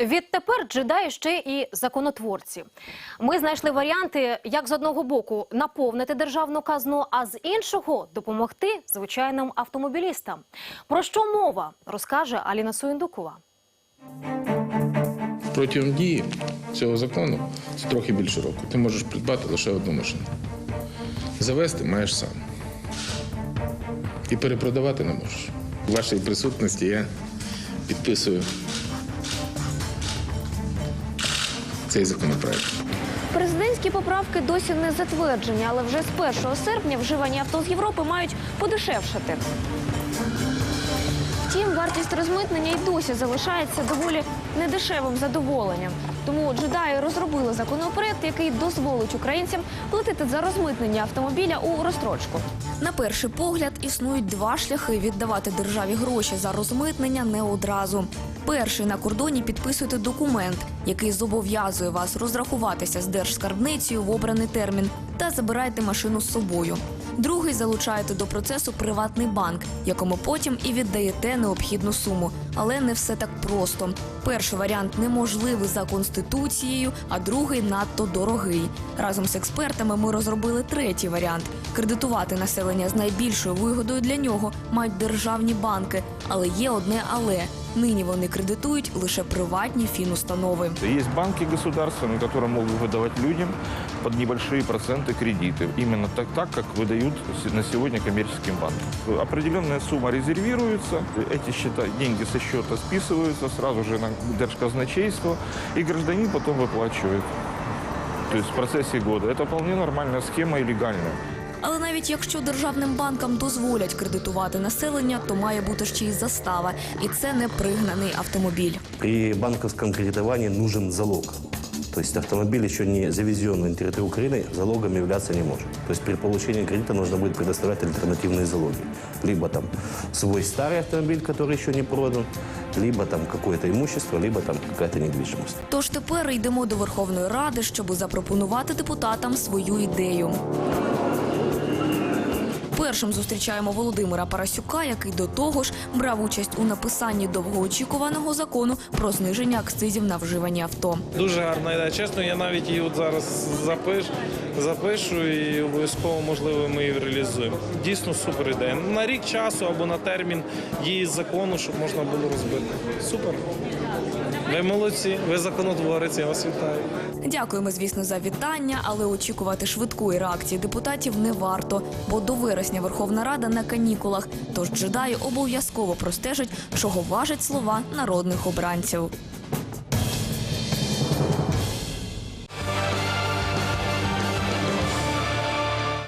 Відтепер джедаї ще і законотворці. Ми знайшли варіанти, як з одного боку наповнити державну казну, а з іншого допомогти звичайним автомобілістам. Про що мова розкаже Аліна Суєндукова. Протягом дії цього закону це трохи більше року. Ти можеш придбати лише одну машину. Завести маєш сам. І перепродавати не можеш. У вашій присутності я підписую цей законопроект. Президентські поправки досі не затверджені, але вже з 1 серпня вживані авто з Європи мають подешевшати. Втім, вартість розмитнення й досі залишається доволі недешевим задоволенням. Тому джедаї розробили законопроект, який дозволить українцям платити за розмитнення автомобіля у розстрочку. На перший погляд існують два шляхи віддавати державі гроші за розмитнення не одразу. Перший на кордоні підписуєте документ, який зобов'язує вас розрахуватися з держскарбницею в обраний термін та забираєте машину з собою. Другий залучаєте до процесу приватний банк, якому потім і віддаєте необхідну суму. Але не все так просто. Перший варіант неможливий за конституцією, а другий надто дорогий. Разом з експертами ми розробили третій варіант: кредитувати населення з найбільшою вигодою для нього мають державні банки. Але є одне але. Нині вони кредитують лише приватні фінустанови. Есть банки государственные, которые могут выдавать людям под небольшие проценты кредиты. Именно так, так как выдают с- на сегодня коммерческим банкам. Определенная сумма резервируется, эти счета, деньги со счета списываются сразу же на держказначейство, и гражданин потом выплачивает. То есть в процессе года. Это вполне нормальная схема и легальная. Але навіть якщо державним банкам дозволять кредитувати населення, то має бути ще й застава, і це не пригнаний автомобіль. При банковском кредитовании нужен залог. То есть автомобиль, еще не завезенный на территорию Украины, залогом являться не может. То есть при получении кредита нужно будет предоставлять альтернативные залоги. Либо там свой старый автомобиль, который еще не продан, либо там какое-то имущество, либо там какая-то недвижимость. Тож тепер йдемо до Верховної Ради, щоб запропонувати депутатам свою ідею. Першим зустрічаємо Володимира Парасюка, який до того ж брав участь у написанні довгоочікуваного закону про зниження акцизів на вживані авто. Дуже гарна ідея. Чесно, я навіть її от зараз запиш, запишу і обов'язково, можливо, ми її реалізуємо. Дійсно супер ідея. На рік часу або на термін дії закону, щоб можна було розбити. Супер. Ви молодці, ви законотворець, я вас вітаю. Дякуємо, звісно, за вітання, але очікувати швидкої реакції депутатів не варто, бо до вересня Верховна Рада на канікулах. Тож джедаї обов'язково простежать, чого важать слова народних обранців.